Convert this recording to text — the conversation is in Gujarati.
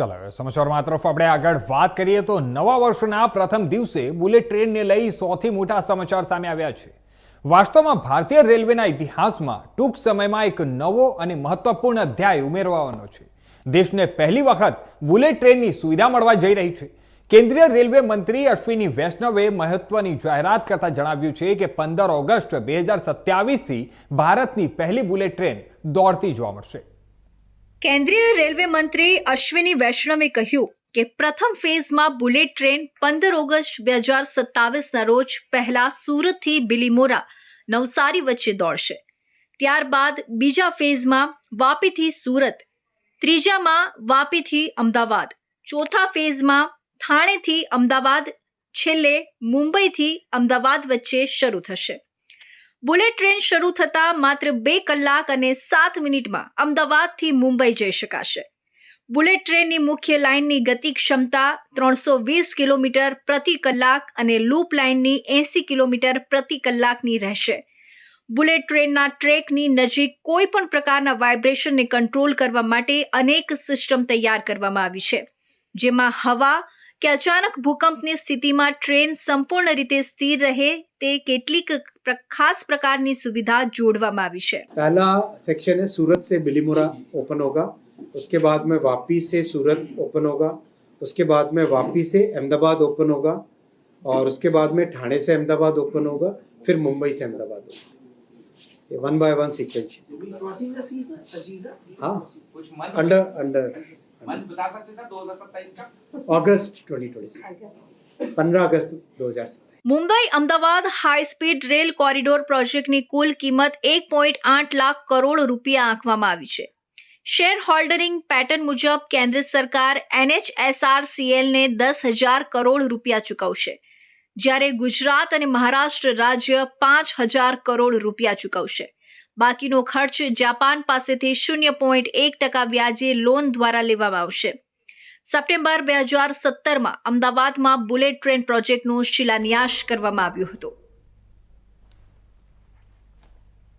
ચાલો સમાચારમાં તરફ આપણે આગળ વાત કરીએ તો નવા વર્ષના પ્રથમ દિવસે બુલેટ ટ્રેનને લઈ સૌથી મોટા સમાચાર સામે આવ્યા છે. વાસ્તવમાં ભારતીય રેલવેના ઇતિહાસમાં ટૂંક સમયમાં એક નવો અને મહત્વપૂર્ણ અધ્યાય ઉમેરવાનો છે. દેશને પહેલી વખત બુલેટ ટ્રેનની સુવિધા મળવા જઈ રહી છે. કેન્દ્રીય રેલવે મંત્રી અશ્વિની વૈષ્ણવે મહત્વની જાહેરાત કરતા જણાવ્યું છે કે પંદર ઓગસ્ટ બે હજાર સત્યાવીસથી ભારતની પહેલી બુલેટ ટ્રેન દોડતી જોવા મળશે. કેન્દ્રીય રેલવે મંત્રી અશ્વિની વૈષ્ણવે કહ્યું કે પ્રથમ ફેઝમાં બુલેટ ટ્રેન પંદર ઓગસ્ટ બે હજાર સત્તાવીસના રોજ પહેલા સુરતથી બિલીમોરા, નવસારી વચ્ચે દોડશે. ત્યારબાદ બીજા ફેઝમાં વાપીથી સુરત, ત્રીજામાં વાપીથી અમદાવાદ, ચોથા ફેઝમાં થાણેથી અમદાવાદ, છેલ્લે મુંબઈથી અમદાવાદ વચ્ચે શરૂ થશે. બુલેટ ટ્રેન શરૂ થતાં માત્ર બે કલાક અને સાત મિનિટમાં અમદાવાદથી મુંબઈ જઈ શકાશે. બુલેટ ટ્રેનની મુખ્ય લાઇનની ગતિ ક્ષમતા ત્રણસો વીસ કિલોમીટર પ્રતિ કલાક અને લૂપ લાઇનની એંસી કિલોમીટર પ્રતિ કલાકની રહેશે. બુલેટ ટ્રેનના ટ્રેકની નજીક કોઈ પણ પ્રકારના વાઇબ્રેશનને કંટ્રોલ કરવા માટે અનેક સિસ્ટમ તૈયાર કરવામાં આવી છે, જેમાં હવા કે અચાનક ભૂકંપની સ્થિતિમાં ટ્રેન સંપૂર્ણ રીતે સ્થિર રહે તે કેટલીક પ્ર- ખાસ પ્રકારની સુવિધા જોડવામાં આવી છે पहला सेक्शन है सूरत से बिलीमोरा ओपन होगा उसके बाद में वापी से सूरत ओपन होगा उसके बाद में वापी से अहमदाबाद ओपन होगा और उसके बाद में ठाणे से अहमदाबाद ओपन होगा फिर मुंबई से अहमदाबाद होगा ये one by one sequence crossing का सीजन अजीब हाँ कुछ मंथ अंडर अंडर मंथ बता सकते थे 2027 का अगस्त 2026 पंद्रह अगस्त 2027 Mumbai Ahmedabad high speed rail corridor પ્રોજેક્ટની કુલ કિંમત એક પોઈન્ટ આઠ લાખ કરોડ રૂપિયા આંકવામાં આવી છે શેર હોલ્ડરિંગ પેટર્ન મુજબ કેન્દ્ર સરકાર એનએચએસઆરસીએલને દસ હજાર કરોડ રૂપિયા ચૂકવશે જ્યારે ગુજરાત અને મહારાષ્ટ્ર રાજ્ય પાંચ હજાર કરોડ રૂપિયા ચૂકવશે બાકીનો ખર્ચ જાપાન પાસેથી શૂન્ય પોઈન્ટ એક ટકા વ્યાજે લોન દ્વારા લેવામાં આવશે. સપ્ટેમ્બર બે હજાર સત્તરમાં અમદાવાદમાં બુલેટ ટ્રેન પ્રોજેક્ટનો શિલાન્યાસ કરવામાં આવ્યો હતો.